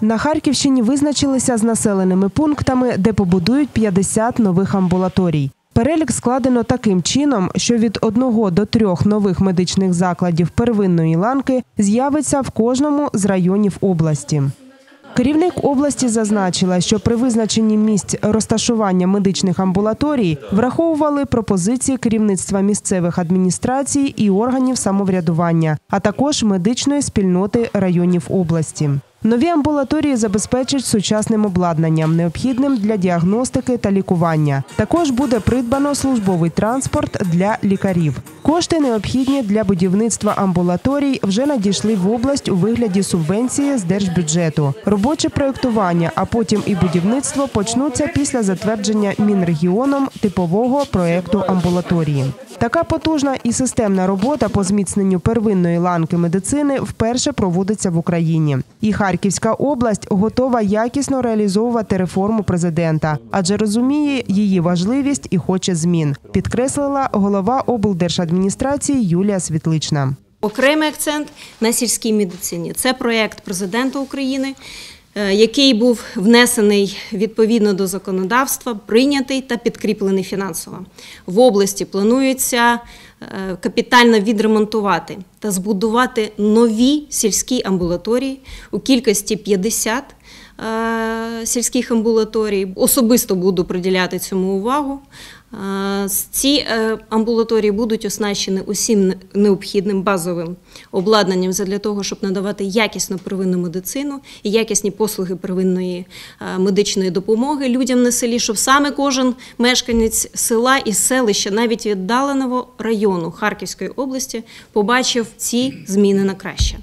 На Харківщині визначилися з населеними пунктами, де побудують 50 нових амбулаторій. Перелік складено таким чином, що від одного до трьох нових медичних закладів первинної ланки з'явиться в кожному з районів області. Керівник області зазначила, що при визначенні місць розташування медичних амбулаторій враховували пропозиції керівництва місцевих адміністрацій і органів самоврядування, а також медичної спільноти районів області. Нові амбулаторії забезпечать сучасним обладнанням, необхідним для діагностики та лікування. Також буде придбано службовий транспорт для лікарів. Кошти необхідні для будівництва амбулаторій вже надійшли в область у вигляді субвенції з держбюджету. Робоче проєктування, а потім і будівництво почнуться після затвердження Мінрегіоном типового проєкту амбулаторії. Така потужна і системна робота по зміцненню первинної ланки медицини вперше проводиться в Україні. І Харківська область готова якісно реалізовувати реформу президента, адже розуміє її важливість і хоче змін, підкреслила голова облдержадміністрації Юлія Світлична. Окремий акцент на сільській медицині. Це проєкт президента України, який був внесений відповідно до законодавства, прийнятий та підкріплений фінансово. В області планується е, капітально відремонтувати та збудувати нові сільські амбулаторії у кількості 50 е, сільських амбулаторій. Особисто буду приділяти цьому увагу. Е, Ці е, амбулаторії будуть оснащені усім необхідним базовим обладнанням для того, щоб надавати якісну первинну медицину і якісні послуги первинної е, медичної допомоги людям на селі, щоб саме кожен мешканець села і селища, навіть віддаленого району Харківської області, побачив ці зміни на краще.